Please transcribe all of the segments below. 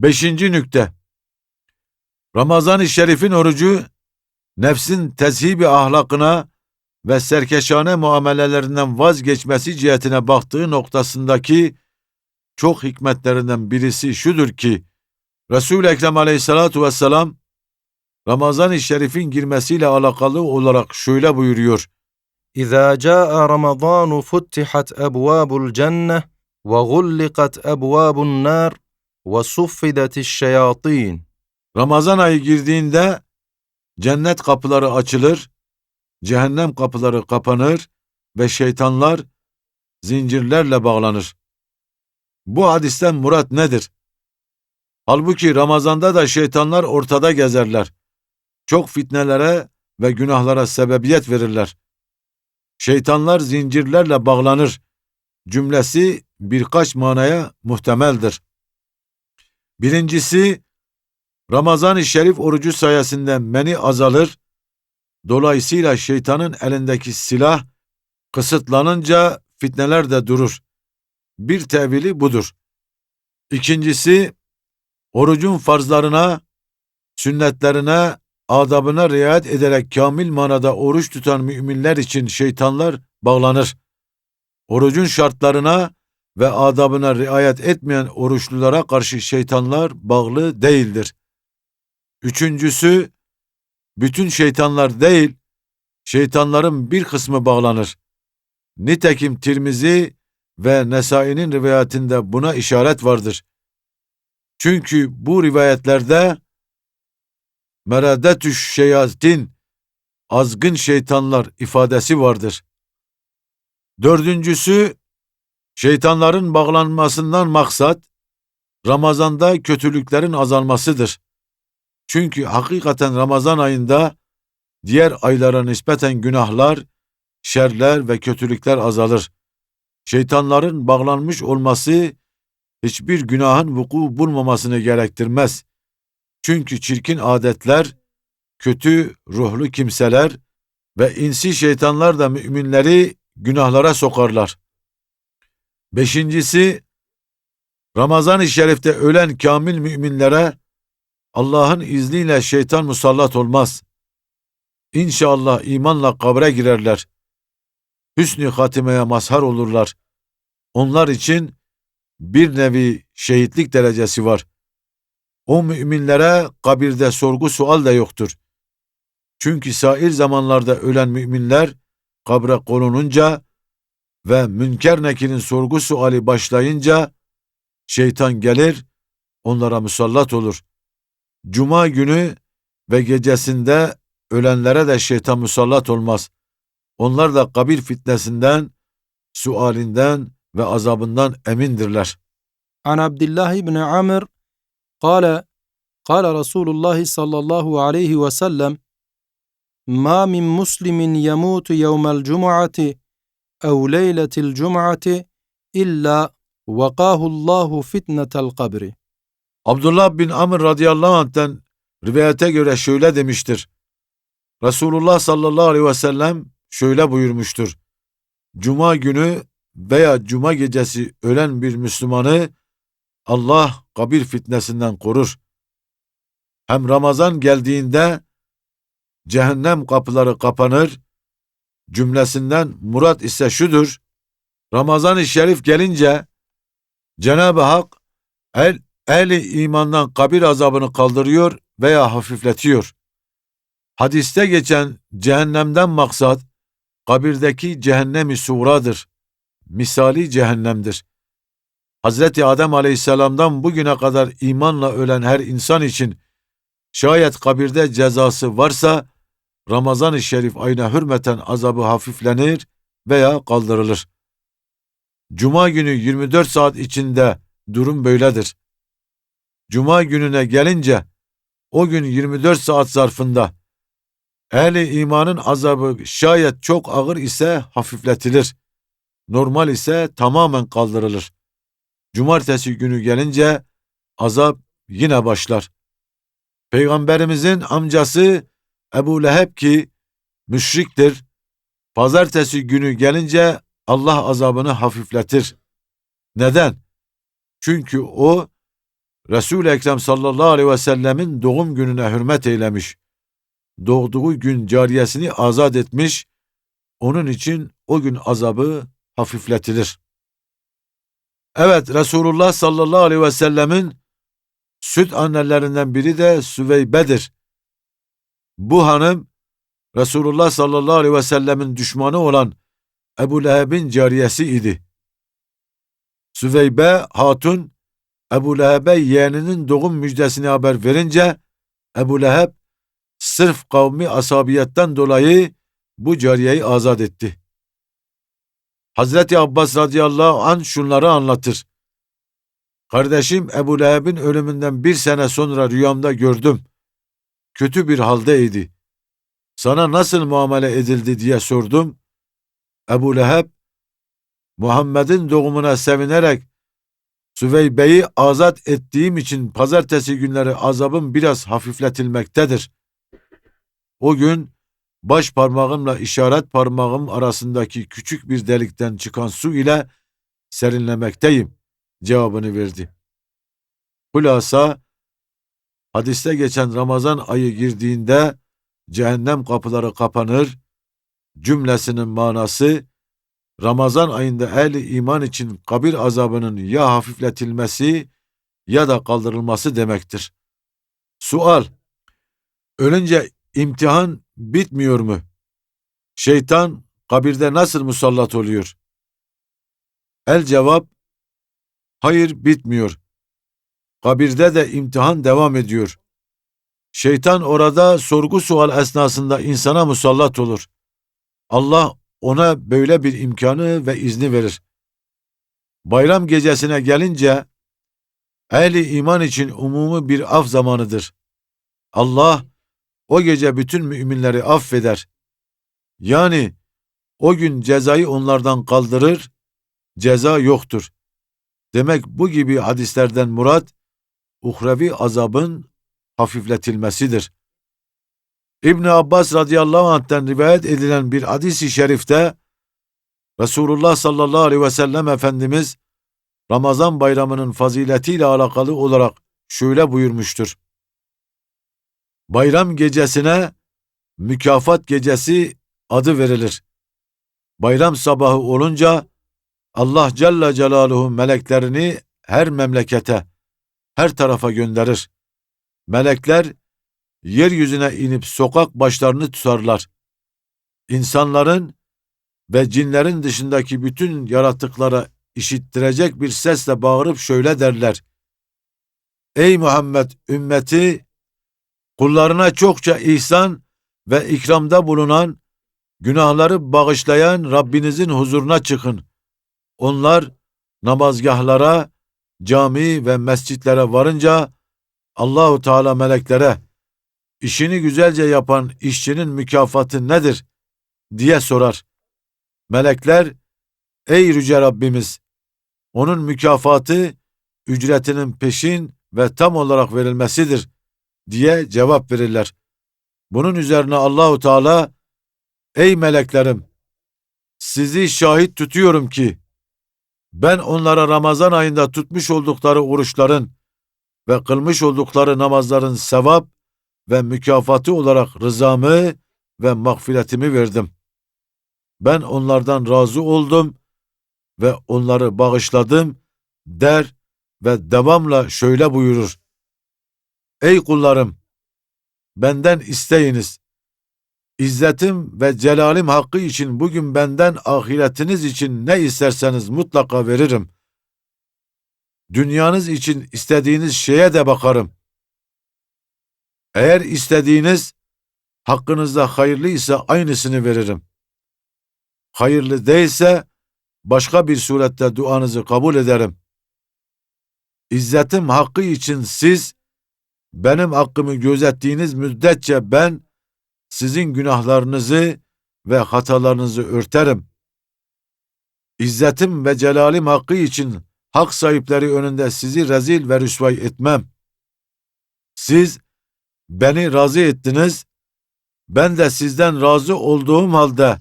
Beşinci nükte. Ramazan-ı Şerif'in orucu, nefsin tezhibi ahlakına ve serkeşane muamelelerinden vazgeçmesi cihetine baktığı noktasındaki çok hikmetlerinden birisi şudur ki, Resul-i Ekrem aleyhissalatu vesselam, Ramazan-ı Şerif'in girmesiyle alakalı olarak şöyle buyuruyor. إذا جاء رمضان فتحت أبواب الجنة وغلقت أبواب النار وصفدت الشياطين Ramazan ayı girdiğinde cennet kapıları açılır, cehennem kapıları kapanır ve şeytanlar zincirlerle bağlanır. Bu hadisten murat nedir? Halbuki Ramazan'da da şeytanlar ortada gezerler. Çok fitnelere ve günahlara sebebiyet verirler. Şeytanlar zincirlerle bağlanır. Cümlesi birkaç manaya muhtemeldir. Birincisi, Ramazan-ı Şerif orucu sayesinde meni azalır, dolayısıyla şeytanın elindeki silah kısıtlanınca fitneler de durur. Bir tevili budur. İkincisi, orucun farzlarına, sünnetlerine, adabına riayet ederek kamil manada oruç tutan müminler için şeytanlar bağlanır. Orucun şartlarına ve adabına riayet etmeyen oruçlulara karşı şeytanlar bağlı değildir. Üçüncüsü, bütün şeytanlar değil, şeytanların bir kısmı bağlanır. Nitekim Tirmizi ve Nesai'nin rivayetinde buna işaret vardır. Çünkü bu rivayetlerde meradetüş şeyatin, azgın şeytanlar ifadesi vardır. Dördüncüsü, şeytanların bağlanmasından maksat, Ramazan'da kötülüklerin azalmasıdır. Çünkü hakikaten Ramazan ayında diğer aylara nispeten günahlar, şerler ve kötülükler azalır. Şeytanların bağlanmış olması hiçbir günahın vuku bulmamasını gerektirmez. Çünkü çirkin adetler, kötü ruhlu kimseler ve insi şeytanlar da müminleri günahlara sokarlar. Beşincisi, Ramazan-ı Şerif'te ölen kamil müminlere Allah'ın izniyle şeytan musallat olmaz. İnşallah imanla kabre girerler. Hüsnü hatimeye mazhar olurlar. Onlar için bir nevi şehitlik derecesi var. O müminlere kabirde sorgu sual da yoktur. Çünkü sair zamanlarda ölen müminler kabre konulunca ve Münker Nekir'in sorgu suali başlayınca şeytan gelir, onlara musallat olur. Cuma günü ve gecesinde ölenlere de şeytan musallat olmaz. Onlar da kabir fitnesinden, sualinden ve azabından emindirler. عن عبد الله بن عمرو قال قال رسول الله صلى الله عليه وسلم ما من مسلم يموت يوم الجمعة ev leyletil cum'ati illa vakahullahu fitnetel kabri. Abdullah bin Amr radıyallahu anh'ten rivayete göre şöyle demiştir. Resulullah sallallahu aleyhi ve sellem şöyle buyurmuştur. Cuma günü veya cuma gecesi ölen bir Müslümanı Allah kabir fitnesinden korur. Hem Ramazan geldiğinde cehennem kapıları kapanır, Cümlesinden murat ise şudur. Ramazan-ı Şerif gelince Cenab-ı Hak el, ehli imandan kabir azabını kaldırıyor veya hafifletiyor. Hadiste geçen cehennemden maksat kabirdeki cehennemi suradır. Misali cehennemdir. Hazreti Adem Aleyhisselam'dan bugüne kadar imanla ölen her insan için şayet kabirde cezası varsa Ramazan-ı Şerif ayına hürmeten azabı hafiflenir veya kaldırılır. Cuma günü 24 saat içinde durum böyledir. Cuma gününe gelince o gün 24 saat zarfında ehli imanın azabı şayet çok ağır ise hafifletilir. Normal ise tamamen kaldırılır. Cumartesi günü gelince azap yine başlar. Peygamberimizin amcası Ebu Leheb ki müşriktir. Pazartesi günü gelince Allah azabını hafifletir. Neden? Çünkü o Resul-i Ekrem sallallahu aleyhi ve sellemin doğum gününe hürmet eylemiş. Doğduğu gün cariyesini azat etmiş, onun için o gün azabı hafifletilir. Evet, Resulullah sallallahu aleyhi ve sellemin süt annelerinden biri de Süveybe'dir. Bu hanım, Resulullah sallallahu aleyhi ve sellemin düşmanı olan Ebu Leheb'in cariyesi idi. Süveybe Hatun, Ebu Leheb'e yeğeninin doğum müjdesini haber verince, Ebu Leheb, sırf kavmi asabiyetten dolayı bu cariyeyi azat etti. Hazreti Abbas radıyallahu an şunları anlatır. Kardeşim Ebu Leheb'in ölümünden bir sene sonra rüyamda gördüm. Kötü bir haldeydi. Sana nasıl muamele edildi diye sordum. Ebu Leheb, Muhammed'in doğumuna sevinerek Süveybe'yi azat ettiğim için pazartesi günleri azabım biraz hafifletilmektedir. O gün baş parmağımla işaret parmağım arasındaki küçük bir delikten çıkan su ile serinlemekteyim cevabını verdi. Hulasa hadiste geçen Ramazan ayı girdiğinde cehennem kapıları kapanır cümlesinin manası Ramazan ayında ehli iman için kabir azabının ya hafifletilmesi ya da kaldırılması demektir. Sual Ölünce imtihan bitmiyor mu? Şeytan kabirde nasıl musallat oluyor? El cevap Hayır bitmiyor. Kabirde de imtihan devam ediyor. Şeytan orada sorgu sual esnasında insana musallat olur. Allah ona böyle bir imkanı ve izni verir. Bayram gecesine gelince ehli iman için umumi bir af zamanıdır. Allah o gece bütün müminleri affeder. Yani o gün cezayı onlardan kaldırır, ceza yoktur. Demek bu gibi hadislerden murat, uhrevi azabın hafifletilmesidir. İbn Abbas radıyallahu anh'ten rivayet edilen bir hadis-i şerifte Resulullah sallallahu aleyhi ve sellem Efendimiz Ramazan bayramının faziletiyle alakalı olarak şöyle buyurmuştur. Bayram gecesine mükafat gecesi adı verilir. Bayram sabahı olunca Allah Celle Celaluhu meleklerini her memlekete, her tarafa gönderir. Melekler yeryüzüne inip sokak başlarını tutarlar. İnsanların ve cinlerin dışındaki bütün yaratıklara işittirecek bir sesle bağırıp şöyle derler. Ey Muhammed ümmeti, kullarına çokça ihsan ve ikramda bulunan, günahları bağışlayan Rabbinizin huzuruna çıkın. Onlar namazgahlara, cami ve mescitlere varınca Allahu Teala meleklere işini güzelce yapan işçinin mükafatı nedir diye sorar. Melekler ey yüce Rabbimiz onun mükafatı ücretinin peşin ve tam olarak verilmesidir diye cevap verirler. Bunun üzerine Allahu Teala ey meleklerim sizi şahit tutuyorum ki ben onlara Ramazan ayında tutmuş oldukları oruçların ve kılmış oldukları namazların sevap ve mükafatı olarak rızamı ve mağfiretimi verdim. Ben onlardan razı oldum ve onları bağışladım der ve devamla şöyle buyurur. Ey kullarım! Benden isteyiniz. İzzetim ve celalim hakkı için bugün benden ahiretiniz için ne isterseniz mutlaka veririm. Dünyanız için istediğiniz şeye de bakarım. Eğer istediğiniz hakkınızda hayırlıysa aynısını veririm. Hayırlı değilse başka bir surette duanızı kabul ederim. İzzetim hakkı için siz benim hakkımı gözettiğiniz müddetçe ben sizin günahlarınızı ve hatalarınızı örterim. İzzetim ve celalim hakkı için hak sahipleri önünde sizi rezil ve rüsvay etmem. Siz beni razı ettiniz, ben de sizden razı olduğum halde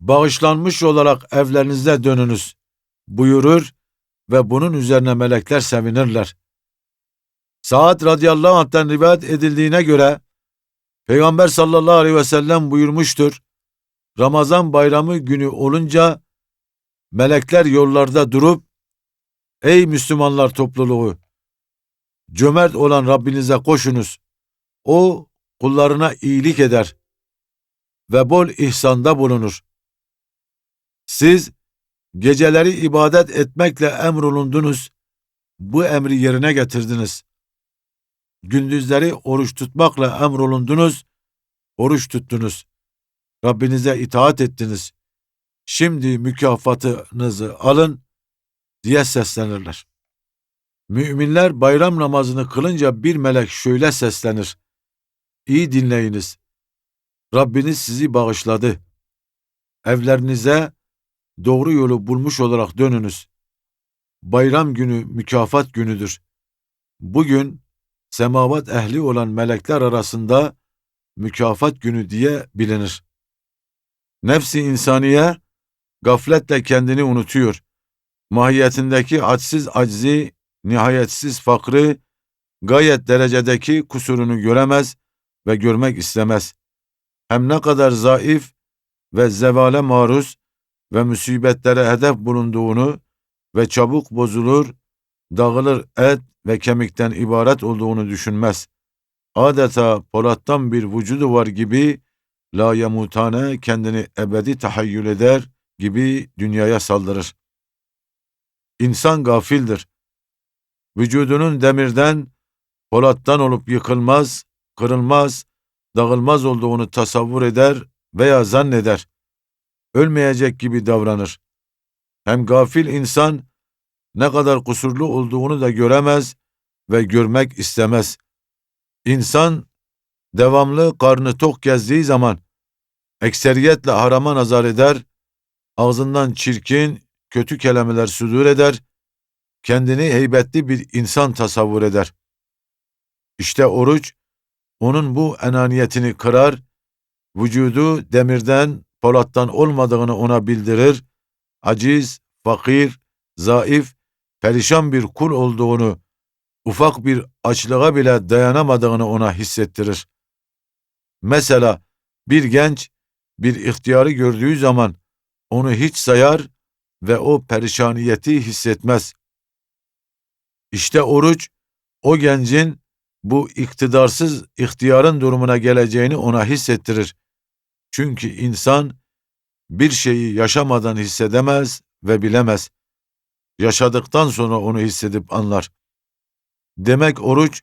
bağışlanmış olarak evlerinize dönünüz buyurur ve bunun üzerine melekler sevinirler. Saad radıyallahu anh'tan rivayet edildiğine göre Peygamber sallallahu aleyhi ve sellem buyurmuştur. Ramazan bayramı günü olunca melekler yollarda durup Ey Müslümanlar topluluğu! Cömert olan Rabbinize koşunuz. O kullarına iyilik eder ve bol ihsanda bulunur. Siz geceleri ibadet etmekle emrolundunuz. Bu emri yerine getirdiniz. Gündüzleri oruç tutmakla emrolundunuz. Oruç tuttunuz. Rabbinize itaat ettiniz. Şimdi mükafatınızı alın diye seslenirler. Müminler bayram namazını kılınca bir melek şöyle seslenir. İyi dinleyiniz. Rabbiniz sizi bağışladı. Evlerinize doğru yolu bulmuş olarak dönünüz. Bayram günü mükafat günüdür. Bugün semavat ehli olan melekler arasında mükafat günü diye bilinir. Nefsi insaniye gafletle kendini unutuyor. Mahiyetindeki hadsiz aczi, nihayetsiz fakrı, gayet derecedeki kusurunu göremez ve görmek istemez. Hem ne kadar zayıf ve zevale maruz ve musibetlere hedef bulunduğunu ve çabuk bozulur, dağılır et ve kemikten ibaret olduğunu düşünmez. Adeta polattan bir vücudu var gibi la yamutane kendini ebedi tahayyül eder gibi dünyaya saldırır. İnsan gafildir. Vücudunun demirden, polattan olup yıkılmaz, kırılmaz, dağılmaz olduğunu tasavvur eder veya zanneder. Ölmeyecek gibi davranır. Hem gafil insan ne kadar kusurlu olduğunu da göremez ve görmek istemez. İnsan devamlı karnı tok gezdiği zaman ekseriyetle harama nazar eder, ağzından çirkin, kötü kelimeler sudur eder, kendini heybetli bir insan tasavvur eder. İşte oruç, onun bu enaniyetini kırar, vücudu demirden, polattan olmadığını ona bildirir, aciz, fakir, zayıf, perişan bir kul olduğunu, ufak bir açlığa bile dayanamadığını ona hissettirir. Mesela bir genç bir ihtiyarı gördüğü zaman onu hiç sayar ve o perişaniyeti hissetmez. İşte oruç o gencin bu iktidarsız ihtiyarın durumuna geleceğini ona hissettirir. Çünkü insan bir şeyi yaşamadan hissedemez ve bilemez. Yaşadıktan sonra onu hissedip anlar. Demek oruç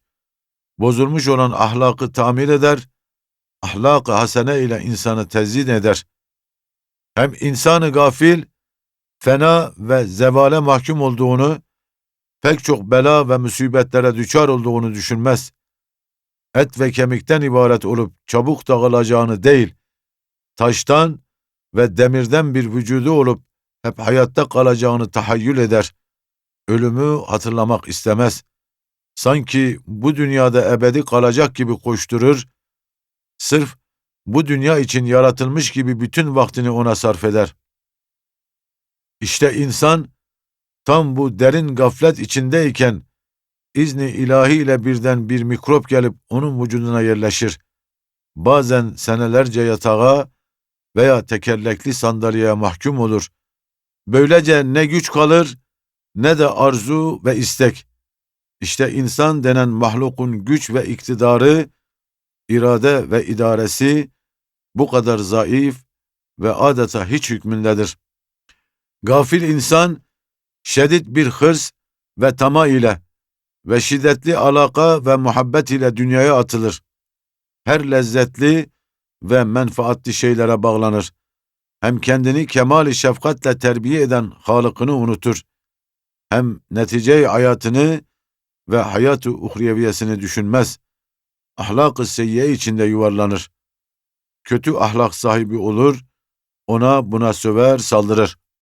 bozulmuş olan ahlakı tamir eder, ahlak-ı hasene ile insanı tezyin eder. Hem insanı gafil, fena ve zevale mahkum olduğunu, pek çok bela ve musibetlere düçar olduğunu düşünmez. Et ve kemikten ibaret olup çabuk dağılacağını değil, taştan ve demirden bir vücudu olup hep hayatta kalacağını tahayyül eder. Ölümü hatırlamak istemez. Sanki bu dünyada ebedi kalacak gibi koşturur, sırf bu dünya için yaratılmış gibi bütün vaktini ona sarf eder. İşte insan tam bu derin gaflet içindeyken izni ilahi ile birden bir mikrop gelip onun vücuduna yerleşir. Bazen senelerce yatağa veya tekerlekli sandalyeye mahkum olur. Böylece ne güç kalır ne de arzu ve istek. İşte insan denen mahlukun güç ve iktidarı, irade ve idaresi bu kadar zayıf ve adeta hiç hükmündedir. Gafil insan, şiddet bir hırs ve tama ile ve şiddetli alaka ve muhabbet ile dünyaya atılır. Her lezzetli ve menfaatli şeylere bağlanır. Hem kendini kemali şefkatle terbiye eden Halık'ını unutur. Hem netice hayatını ve hayatı uhreviyesini düşünmez. Ahlak-ı seyyiye içinde yuvarlanır. Kötü ahlak sahibi olur, ona buna söver, saldırır.